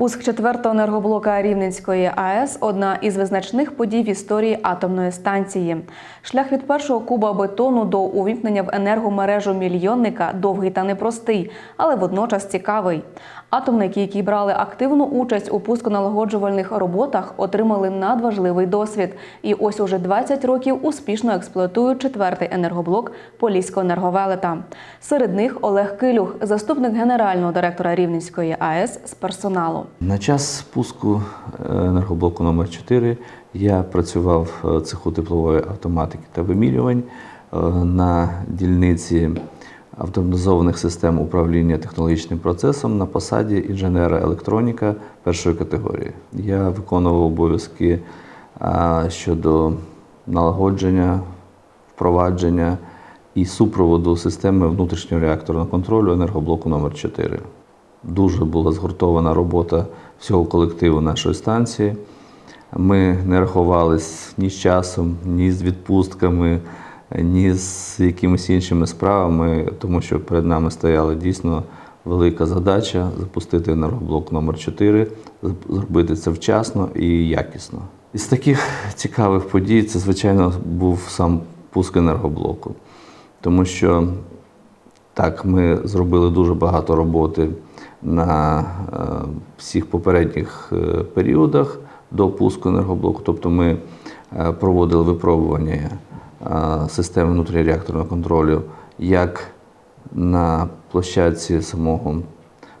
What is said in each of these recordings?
Пуск четвертого енергоблока Рівненської АЕС одна із визначних подій в історії атомної станції. Шлях від першого куба бетону до увімкнення в енергомережу мільйонника довгий та непростий, але водночас цікавий. Атомники, які брали активну участь у пусконалагоджувальних роботах, отримали надважливий досвід. І ось уже 20 років успішно експлуатують четвертий енергоблок Поліського енерговелета. Серед них Олег Килюх, заступник генерального директора Рівненської АЕС з персоналу. На час пуску е, енергоблоку номер 4 я працював в цеху теплової автоматики та вимірювань е, на дільниці автоматизованих систем управління технологічним процесом на посаді інженера електроніка першої категорії. Я виконував обов'язки щодо налагодження, впровадження і супроводу системи внутрішнього реакторного контролю енергоблоку номер 4 Дуже була згуртована робота всього колективу нашої станції. Ми не рахувались ні з часом, ні з відпустками, ні з якимись іншими справами, тому що перед нами стояла дійсно велика задача запустити енергоблок номер 4 зробити це вчасно і якісно. Із таких цікавих подій це, звичайно, був сам пуск енергоблоку, тому що так, ми зробили дуже багато роботи на е, всіх попередніх е, періодах до пуску енергоблоку. Тобто ми е, проводили випробування системи внутріреакторного контролю як на площадці самого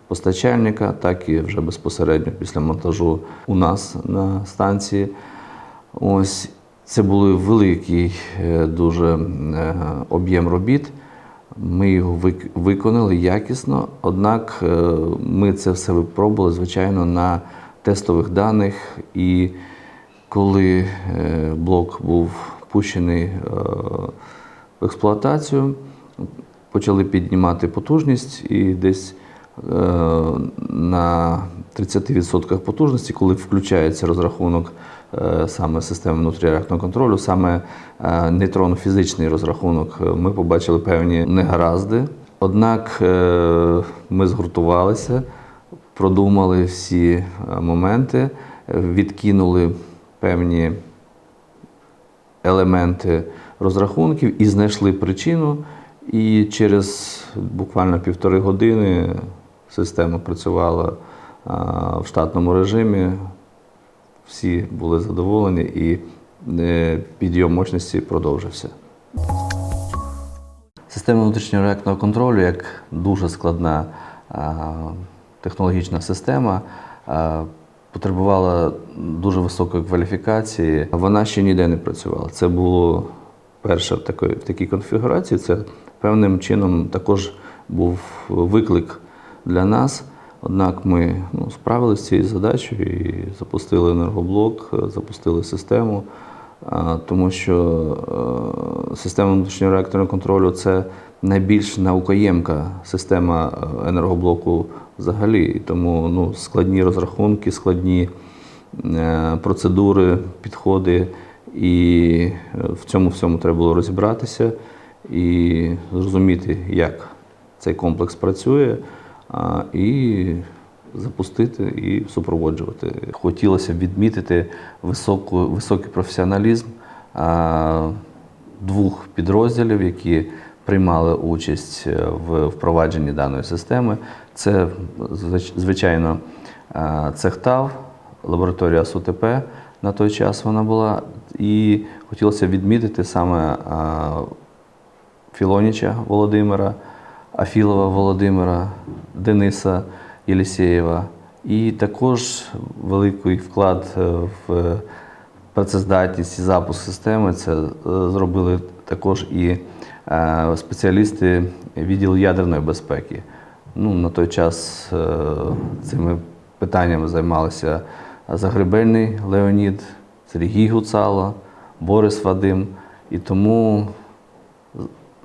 постачальника, так і вже безпосередньо після монтажу у нас на станції. Ось це був великий дуже об'єм робіт. Ми його вик- виконали якісно, однак е, ми це все випробували, звичайно, на тестових даних. І коли е, блок був пущений е, в експлуатацію, почали піднімати потужність і десь на 30% потужності, коли включається розрахунок саме системи внутріреакторного контролю, саме е, нейтронно-фізичний розрахунок, е, ми побачили певні негаразди. Однак е, ми згуртувалися, продумали всі е, моменти, е, відкинули певні елементи розрахунків і знайшли причину. І через буквально півтори години система працювала в штатному режимі. Всі були задоволені і е, підйом мощності продовжився. Система внутрішнього реакторного контролю як дуже складна технологічна система. Потребувала дуже високої кваліфікації. Вона ще ніде не працювала. Це було перше в такій, в такій конфігурації. Це певним чином також був виклик для нас. Однак ми ну, справилися з цією задачею і запустили енергоблок, запустили систему, тому що е, система внутрішнього реакторного контролю це найбільш наукоємка система е, енергоблоку взагалі. Тому ну, складні розрахунки, складні е, процедури, підходи. І в цьому всьому треба було розібратися і зрозуміти, як цей комплекс працює, і запустити і супроводжувати. Хотілося б відмітити високу, високий професіоналізм двох підрозділів, які приймали участь е, в впровадженні даної системи. Це, звичайно, цехтав, лабораторія СУТП на той час вона була. І хотілося відмітити саме Філоніча Володимира, Афілова Володимира, Дениса Єлісєєва. І також великий вклад е, в працездатність і запуск системи. Це е, зробили також і е, спеціалісти відділу ядерної безпеки. Ну, на той час е, цими питаннями займалися Загребельний Леонід, Сергій Гуцало, Борис Вадим. І тому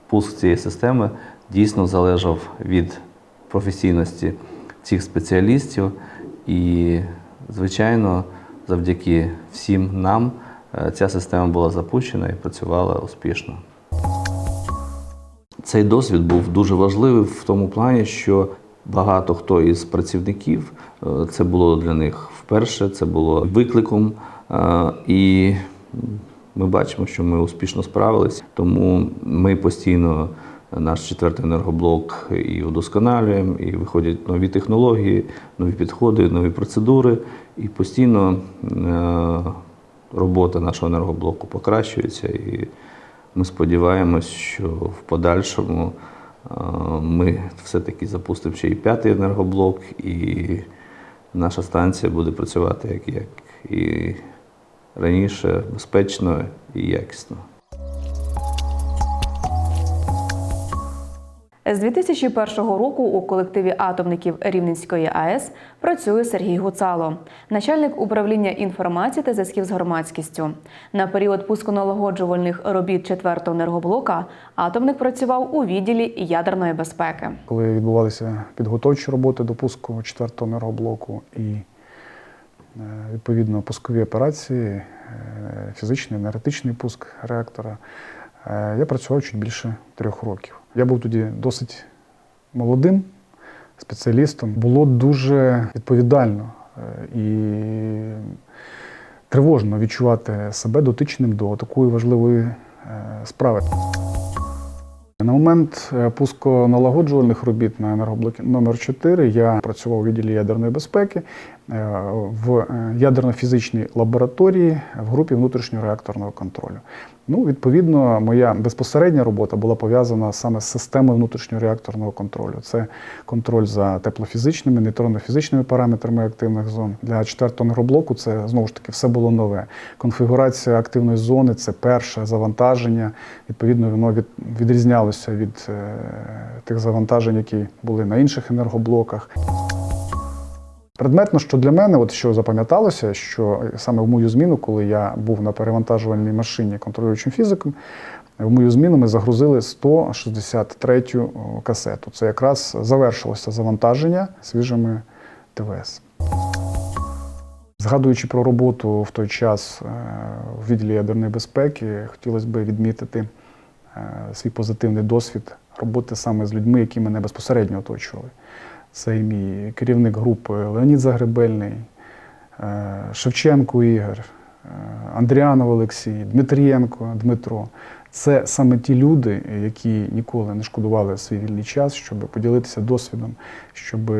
пуск цієї системи дійсно залежав від професійності цих спеціалістів. І, звичайно, завдяки всім нам е, ця система була запущена і працювала успішно. Цей досвід був дуже важливий в тому плані, що багато хто із працівників е, це було для них вперше, це було викликом. е, І ми бачимо, що ми успішно справились, тому ми постійно наш четвертий енергоблок і удосконалюємо, і виходять нові технології, нові підходи, нові процедури, і постійно е, робота нашого енергоблоку покращується. І ми сподіваємось, що в подальшому е, ми все-таки запустимо ще і п'ятий енергоблок, і наша станція буде працювати як, як і раніше, безпечно і якісно. З 2001 року у колективі атомників Рівненської АЕС працює Сергій Гуцало, начальник управління інформації та зв'язків з громадськістю. На період пусконалагоджувальних робіт четвертого енергоблока атомник працював у відділі ядерної безпеки. коли відбувалися підготовчі роботи до пуску четвертого енергоблоку і е, відповідно пускові операції, е, фізичний, енергетичний пуск реактора, я працював чуть більше трьох років. Я був тоді досить молодим спеціалістом. Було дуже відповідально е, і тривожно відчувати себе дотичним до такої важливої е, справи. На момент е, пусконалагоджувальних робіт на енергоблокі номер 4 я працював у відділі ядерної безпеки е, в е, ядерно-фізичній лабораторії в групі внутрішнього реакторного контролю. Ну, відповідно, моя безпосередня робота була пов'язана саме з системою внутрішнього реакторного контролю. Це контроль за теплофізичними, нейтронно-фізичними параметрами активних зон. Для четвертого енергоблоку це знову ж таки все було нове. Конфігурація активної зони це перше завантаження. Відповідно, воно від, відрізнялося від е, тих завантажень, які були на інших енергоблоках. Предметно, що для мене, от що запам'яталося, що саме в мою зміну, коли я був на перевантажувальній машині контролюючим фізиком, в мою зміну ми загрузили 163-ю касету. Це якраз завершилося завантаження свіжими ТВС. Згадуючи про роботу в той час е, в відділі ядерної безпеки, хотілося б відмітити е, свій позитивний досвід роботи саме з людьми, які мене безпосередньо оточували. Це мій керівник групи Леонід Загребельний, е, Шевченко Ігор, е, Андріанов Олексій, Дмитрієнко Дмитро. Це саме ті люди, які ніколи не шкодували свій вільний час, щоб поділитися досвідом, щоб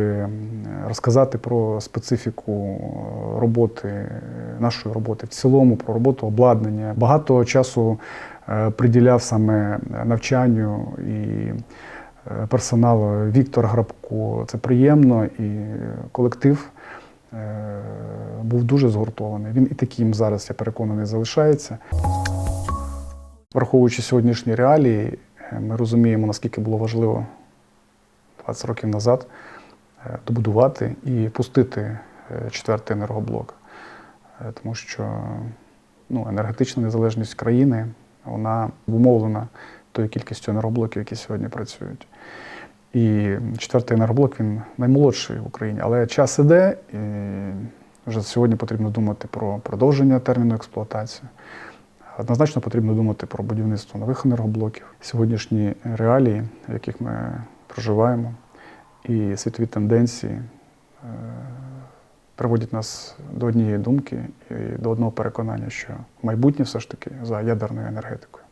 розказати про специфіку роботи, нашої роботи в цілому, про роботу обладнання. Багато часу е, приділяв саме навчанню і е, персоналу Віктор Грабко. Це приємно і колектив е, був дуже згуртований. Він і таким зараз, я переконаний, залишається. Враховуючи сьогоднішні реалії, е, ми розуміємо, наскільки було важливо 20 років назад е, добудувати і пустити е, четвертий енергоблок. Е, Тому що ну, енергетична незалежність країни вона обумовлена тою кількістю енергоблоків, які сьогодні працюють. І четвертий енергоблок він наймолодший в Україні, але час іде, і вже сьогодні потрібно думати про продовження терміну експлуатації. Однозначно потрібно думати про будівництво нових енергоблоків. Сьогоднішні реалії, в яких ми проживаємо, і світові тенденції е, приводять нас до однієї думки і до одного переконання, що майбутнє все ж таки за ядерною енергетикою.